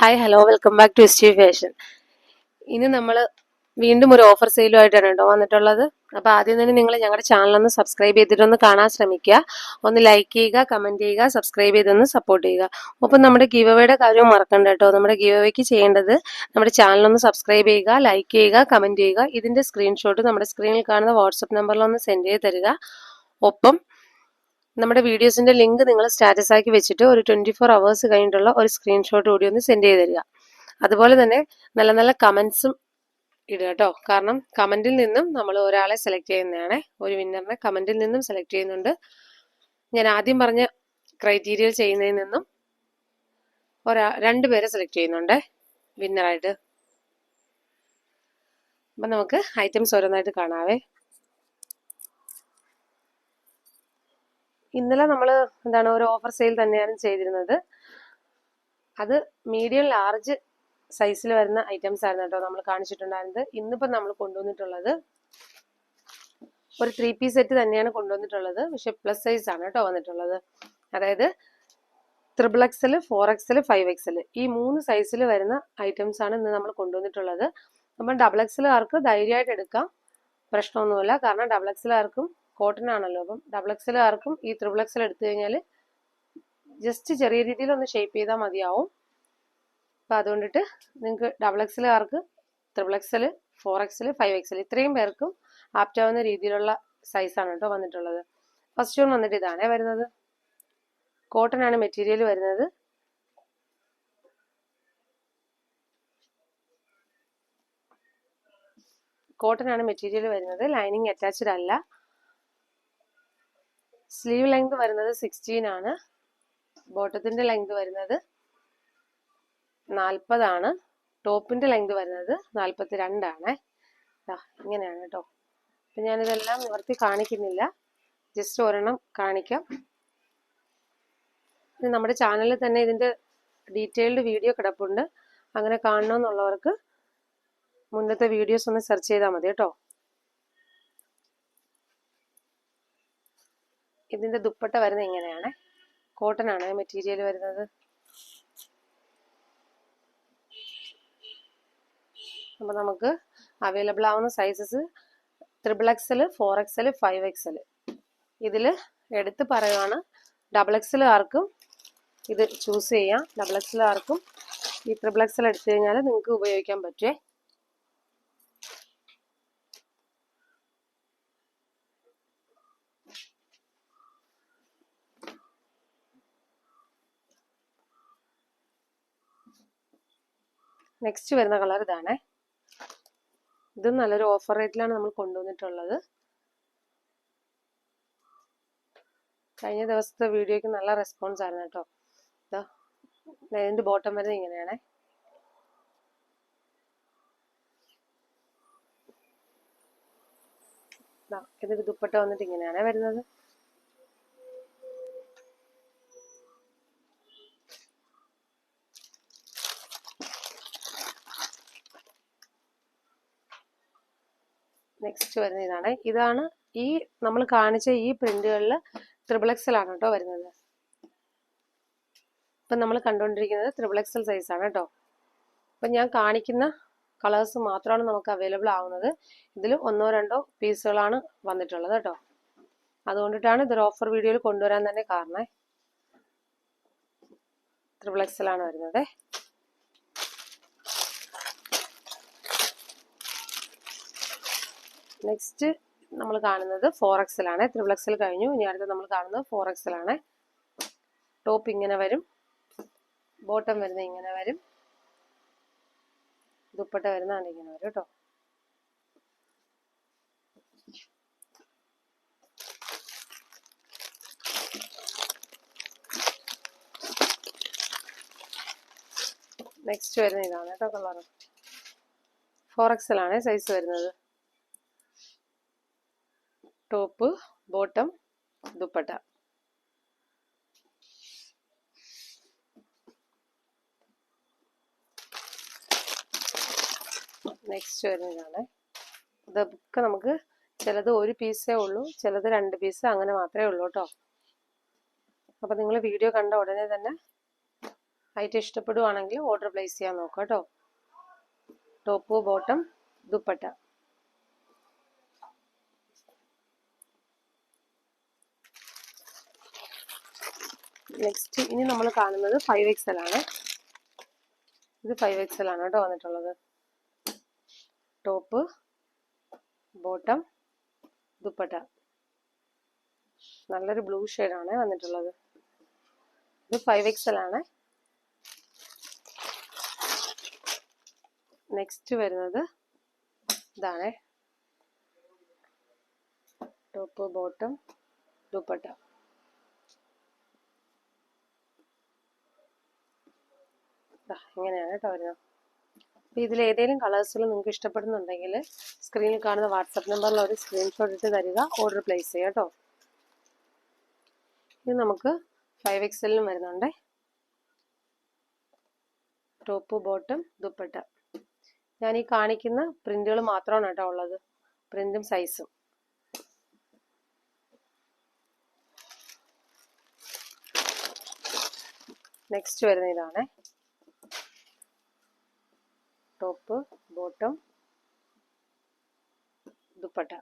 Hi hello welcome back to S fashion ഇനി നമ്മൾ വീണ്ടും ഒരു ഓഫർ സെയിലുമായിട്ടാണ് കേട്ടോ വന്നിട്ടുള്ളത്. അപ്പോൾ ആദ്യം തന്നെ നിങ്ങൾ ഞങ്ങളുടെ ചാനലൊന്ന് സബ്സ്ക്രൈബ് ചെയ്തിട്ടൊന്ന് കാണാൻ ശ്രമിക്കുക. ഒന്ന് ലൈക്ക് ചെയ്യുക കമന്റ് ചെയ്യുക സബ്സ്ക്രൈബ് ചെയ്തൊന്ന് സപ്പോർട്ട് ചെയ്യുക. ഒപ്പം നമ്മുടെ ഗീവ് അവയുടെ കാര്യവും മറക്കണ്ട കേട്ടോ. നമ്മുടെ ഗീവ് അവയ്ക്ക് ചെയ്യേണ്ടത് നമ്മുടെ ചാനലൊന്ന് സബ്സ്ക്രൈബ് ചെയ്യുക ലൈക്ക് ചെയ്യുക കമന്റ് ചെയ്യുക. ഇതിന്റെ സ്ക്രീൻഷോട്ട് നമ്മുടെ സ്ക്രീനിൽ കാണുന്ന വാട്സപ്പ് നമ്പറിലൊന്ന് സെൻഡ് ചെയ്ത് തരിക. ഒപ്പം നമ്മുടെ വീഡിയോസിന്റെ ലിങ്ക് നിങ്ങൾ സ്റ്റാറ്റസ് ആക്കി വെച്ചിട്ട് ഒരു ട്വന്റി ഫോർ അവേഴ്സ് കഴിഞ്ഞിട്ടുള്ള ഒരു സ്ക്രീൻഷോട്ട് കൂടി ഒന്ന് സെൻഡ് ചെയ്ത് തരിക. അതുപോലെ തന്നെ നല്ല നല്ല കമന്റ്സും ഇടുക കേട്ടോ. കാരണം കമന്റിൽ നിന്നും നമ്മൾ ഒരാളെ സെലക്ട് ചെയ്യുന്നതാണ്. ഒരു വിന്നറിനെ കമന്റിൽ നിന്നും സെലക്ട് ചെയ്യുന്നുണ്ട്. ഞാൻ ആദ്യം പറഞ്ഞ ക്രൈറ്റീരിയൽ ചെയ്യുന്നതിൽ നിന്നും ഒരാ രണ്ട് പേരെ സെലക്ട് ചെയ്യുന്നുണ്ട്. വിന്നറായിട്ട് അപ്പം നമുക്ക് ഐറ്റംസ് ഓരോന്നായിട്ട് കാണാവേ. ഇന്നലെ നമ്മൾ എന്താണ് ഒരു ഓഫർ സെയിൽ തന്നെയാണ് ചെയ്തിരുന്നത്. അത് മീഡിയം ലാർജ് സൈസിൽ വരുന്ന ഐറ്റംസ് ആയിരുന്നു കേട്ടോ നമ്മൾ കാണിച്ചിട്ടുണ്ടായിരുന്നത്. ഇന്നിപ്പം നമ്മൾ കൊണ്ടുവന്നിട്ടുള്ളത് ഒരു ത്രീ പീസ് സെറ്റ് തന്നെയാണ് കൊണ്ടുവന്നിട്ടുള്ളത്. പക്ഷെ പ്ലസ് സൈസ് ആണ് കേട്ടോ വന്നിട്ടുള്ളത്. അതായത് triple XL four XL five XL ഈ മൂന്ന് സൈസിൽ വരുന്ന ഐറ്റംസ് ആണ് ഇന്ന് നമ്മൾ കൊണ്ടുവന്നിട്ടുള്ളത്. അപ്പം ഡബിൾ എക്സലുകാർക്ക് ധൈര്യമായിട്ട് എടുക്കാം. പ്രശ്നമൊന്നുമില്ല. കാരണം ഡബിൾ എക്സലുകാർക്കും കോട്ടൺ ആണല്ലോ. അപ്പം ഡബിൾ എക്സലുകാർക്കും ഈ ത്രിബിൾ എക്സൽ എടുത്തു കഴിഞ്ഞാൽ ജസ്റ്റ് ചെറിയ രീതിയിൽ ഒന്ന് ഷേപ്പ് ചെയ്താൽ മതിയാവും. അപ്പം അതുകൊണ്ടിട്ട് നിങ്ങൾക്ക് double എക്സലുകാർക്ക് triple XL four XL five XL ഇത്രയും പേർക്കും ആപ്റ്റാവുന്ന രീതിയിലുള്ള സൈസാണ് കേട്ടോ വന്നിട്ടുള്ളത്. ഫസ്റ്റ് വൺ വന്നിട്ട് ഇതാണേ വരുന്നത്. കോട്ടൺ ആണ് മെറ്റീരിയൽ വരുന്നത്. കോട്ടൺ ആണ് മെറ്റീരിയൽ വരുന്നത്. ലൈനിങ് അറ്റാച്ച്ഡ് അല്ല. സ്ലീവ് ലെങ്ത് വരുന്നത് സിക്സ്റ്റീൻ ആണ്. ബോട്ടത്തിന്റെ ലെങ്ത് വരുന്നത് നാൽപ്പതാണ് ടോപ്പിന്റെ ലെങ്ത് വരുന്നത് നാൽപ്പത്തി രണ്ടാണ് ഇങ്ങനെയാണ് കേട്ടോ അപ്പം ഞാനിതെല്ലാം നിവർത്തി കാണിക്കുന്നില്ല. ജസ്റ്റ് ഒരെണ്ണം കാണിക്കാം. നമ്മുടെ ചാനലിൽ തന്നെ ഇതിന്റെ ഡീറ്റെയിൽഡ് വീഡിയോ കിടപ്പുണ്ട്. അങ്ങനെ കാണണമെന്നുള്ളവർക്ക് മുന്നത്തെ വീഡിയോസ് ഒന്ന് സെർച്ച് ചെയ്താൽ മതി കേട്ടോ ഇതിന്റെ ദുപ്പട്ട വരുന്നത് ഇങ്ങനെയാണ് കോട്ടൺ ആണ്? മെറ്റീരിയൽ വരുന്നത്? അപ്പോൾ നമുക്ക് അവൈലബിൾ ആവുന്ന sizes triple XL four XL five XL ഇതിൽ എടുത്ത് പറയുവാണ് ഡബിൾ എക്സൽ ആർക്കും ഇത് ചൂസ് ചെയ്യാം. ഡബിൾ എക്സൽ ആർക്കും ഈ ത്രിബിൾ എക്സൽ എടുത്തു കഴിഞ്ഞാൽ നിങ്ങൾക്ക് ഉപയോഗിക്കാൻ പറ്റുമേ നെക്സ്റ്റ് വരുന്ന കളർ ഇതാണ്. ഇതും നല്ലൊരു ഓഫർ റേറ്റിലാണ് നമ്മൾ കൊണ്ടുവന്നിട്ടുള്ളത്. കഴിഞ്ഞ ദിവസത്തെ വീഡിയോയ്ക്ക് നല്ല റെസ്പോൺസ് ആയിരുന്നു കേട്ടോ. ഇതാ ഇതിന്റെ ബോട്ടം വരുന്നത് ഇങ്ങനെയാണ്. ഇതൊരു ദുപ്പട്ട വന്നിട്ട് ഇങ്ങനെയാണ് വരുന്നത്. നെക്സ്റ്റ് വരുന്ന ഇതാണ്. ഇതാണ് ഈ നമ്മൾ കാണിച്ച ഈ പ്രിന്റുകളിൽ ത്രിബിൾ ആണ് കേട്ടോ വരുന്നത്. ഇപ്പം നമ്മൾ കണ്ടുകൊണ്ടിരിക്കുന്നത് ത്രിബിൾ എക്സൽ സൈസ് ആണ് കേട്ടോ. അപ്പം ഞാൻ കാണിക്കുന്ന കളേഴ്സ് മാത്രമാണ് നമുക്ക് അവൈലബിൾ ആവുന്നത്. ഇതിൽ ഒന്നോ രണ്ടോ പീസുകളാണ് വന്നിട്ടുള്ളത് കേട്ടോ. അതുകൊണ്ടിട്ടാണ് ഇതൊരു ഓഫർ വീഡിയോയിൽ കൊണ്ടുവരാൻ തന്നെ കാരണം. ത്രിബിൾ ആണ് വരുന്നത്. നെക്സ്റ്റ് നമ്മൾ കാണുന്നത് ഫോർ എക്സലാണ് ത്രിബിൾ എക്സൽ കഴിഞ്ഞു. ഇനി അടുത്ത് നമ്മൾ കാണുന്നത് ഫോർ എക്സലാണ് ടോപ്പ് ഇങ്ങനെ വരും. ബോട്ടം വരുന്നത് ഇങ്ങനെ വരും. ദുപ്പട്ട വരുന്നതാണ് ഇങ്ങനെ വരും കേട്ടോ. നെക്സ്റ്റ് വരുന്ന ഇതാണ് കേട്ടോ കളർ ഫോർ എക്സലാണ് സൈസ് വരുന്നത്. Top bottom dupatta. നെക്സ്റ്റ് വരുന്നതാണ്. ഇതൊക്കെ നമുക്ക് ചിലത് ഒരു പീസേ ഉള്ളൂ ചിലത് രണ്ട് പീസ് അങ്ങനെ മാത്രമേ ഉള്ളൂ കേട്ടോ. അപ്പം നിങ്ങൾ വീഡിയോ കണ്ട ഉടനെ തന്നെ ഐറ്റം ഇഷ്ടപ്പെടുവാണെങ്കിൽ ഓർഡർ പ്ലേസ് ചെയ്യാൻ നോക്കാം കേട്ടോ. Top bottom dupatta. നെക്സ്റ്റ് ഇനി നമ്മൾ കാണുന്നത് ഫൈവ് എക്സൽ ആണ്. ഇത് ഫൈവ് എക്സൽ ആണ് കേട്ടോ വന്നിട്ടുള്ളത്. Top bottom dupatta. നല്ലൊരു ബ്ലൂ ആണ് വന്നിട്ടുള്ളത്. ഇത് ഫൈവ് എക്സൽ ആണ്. നെക്സ്റ്റ് വരുന്നത് ഇതാണ്. Top bottom dupatta. ഇങ്ങനെയാണ് കേട്ടോ വരുന്നത്. അപ്പോൾ ഇതിൽ ഏതെങ്കിലും കളേഴ്സുകൾ നിങ്ങൾക്ക് ഇഷ്ടപ്പെടുന്നുണ്ടെങ്കിൽ സ്ക്രീനിൽ കാണുന്ന വാട്സപ്പ് നമ്പറിൽ ഒരു സ്ക്രീൻഷോട്ട് ഇട്ട് തരിക ഓർഡർ പ്ലേസ് ചെയ്യുക കേട്ടോ. ഇത് നമുക്ക് ഫൈവ് എക്സലിനും വരുന്നുണ്ടേ. Top bottom dupatta. ഞാൻ ഈ കാണിക്കുന്ന പ്രിന്റുകൾ മാത്രമാണ് കേട്ടോ ഉള്ളത്. പ്രിന്റും സൈസും നെക്സ്റ്റ് വരുന്ന ഇതാണ്. Top bottom dupatta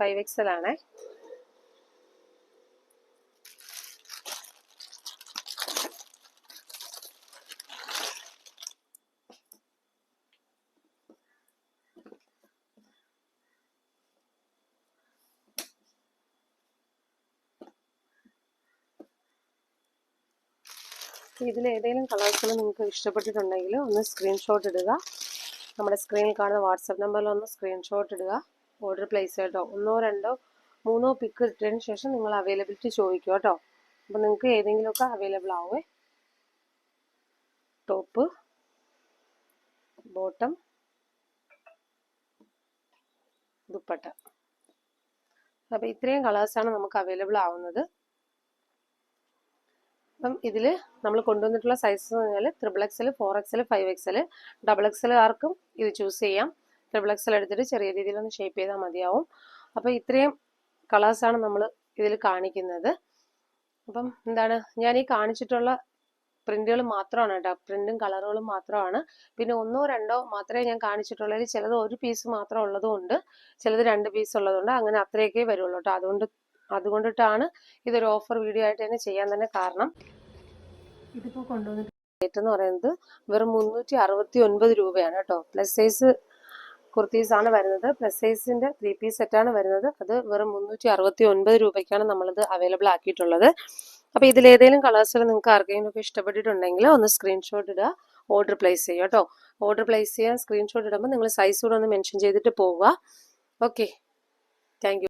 five XL ആണ്. ഇതിൽ ഏതെങ്കിലും കളേഴ്സിൽ നിങ്ങൾക്ക് ഇഷ്ടപ്പെട്ടിട്ടുണ്ടെങ്കിൽ ഒന്ന് സ്ക്രീൻഷോട്ട് ഇടുക. നമ്മുടെ സ്ക്രീനിൽ കാണുന്ന വാട്സപ്പ് നമ്പറിൽ ഒന്ന് സ്ക്രീൻഷോട്ട് ഇടുക. ഓർഡർ പ്ലേസ് ചെയ്യട്ടോ ഒന്നോ രണ്ടോ മൂന്നോ പിക്ക് ഇട്ടതിന് ശേഷം നിങ്ങൾ അവൈലബിലിറ്റി ചോദിക്കുക കേട്ടോ. അപ്പം നിങ്ങൾക്ക് ഏതെങ്കിലുമൊക്കെ അവൈലബിൾ ആവേ. Top bottom dupatta. അപ്പം ഇത്രയും കളേഴ്സാണ് നമുക്ക് അവൈലബിൾ ആവുന്നത്. അപ്പം ഇതിൽ നമ്മൾ കൊണ്ടുവന്നിട്ടുള്ള സൈസ് എന്ന് പറഞ്ഞാൽ triple XL four XL five XL double XL ആർക്കും ഇത് ചൂസ് ചെയ്യാം. ത്രിബിൾ എക്സൽ എടുത്തിട്ട് ചെറിയ രീതിയിലൊന്ന് ഷേപ്പ് ചെയ്താൽ മതിയാവും. അപ്പോൾ ഇത്രയും കളേഴ്സാണ് നമ്മൾ ഇതിൽ കാണിക്കുന്നത്. അപ്പം എന്താണ് ഞാൻ ഈ കാണിച്ചിട്ടുള്ള പ്രിന്റുകൾ മാത്രമാണ് കേട്ടോ. പ്രിന്റും കളറുകളും മാത്രമാണ്. പിന്നെ ഒന്നോ രണ്ടോ മാത്രമേ ഞാൻ കാണിച്ചിട്ടുള്ളതിൽ ചിലത് ഒരു പീസ് മാത്രം ഉള്ളതുകൊണ്ട് ചിലത് രണ്ട് പീസ് ഉള്ളതുകൊണ്ട് അങ്ങനെ അത്രയൊക്കെ വരുള്ളൂ കേട്ടോ. അതുകൊണ്ട് അതുകൊണ്ടിട്ടാണ് ഇതൊരു ഓഫർ വീഡിയോ ആയിട്ട് തന്നെ ചെയ്യാൻ തന്നെ കാരണം. ഇതിപ്പോ കൊണ്ടുവന്നിട്ട് റേറ്റ് എന്ന് പറയുന്നത് വെറും മുന്നൂറ്റി അറുപത്തി ഒൻപത് രൂപയാണ് കേട്ടോ. പ്ലസ് സൈസ് കുർത്തീസ് ആണ് വരുന്നത്. പ്ലസ് സൈസിന്റെ ത്രീ പീസ് സെറ്റ് ആണ് വരുന്നത്. അത് വെറും മുന്നൂറ്റി അറുപത്തി ഒൻപത് രൂപയ്ക്കാണ് നമ്മളിത് അവൈലബിൾ ആക്കിയിട്ടുള്ളത്. അപ്പോൾ ഇതിൽ ഏതെങ്കിലും കളേഴ്സിൽ നിങ്ങൾക്ക് ആർക്കെങ്കിലും ഒക്കെ ഇഷ്ടപ്പെട്ടിട്ടുണ്ടെങ്കിൽ ഒന്ന് സ്ക്രീൻഷോട്ട് ഇടുക ഓർഡർ പ്ലേസ് ചെയ്യുക കേട്ടോ. ഓർഡർ പ്ലേസ് ചെയ്യാൻ സ്ക്രീൻഷോട്ട് ഇടുമ്പോൾ നിങ്ങൾ സൈസ് കൂടെ ഒന്ന് മെൻഷൻ ചെയ്തിട്ട് പോവുക. Okay thank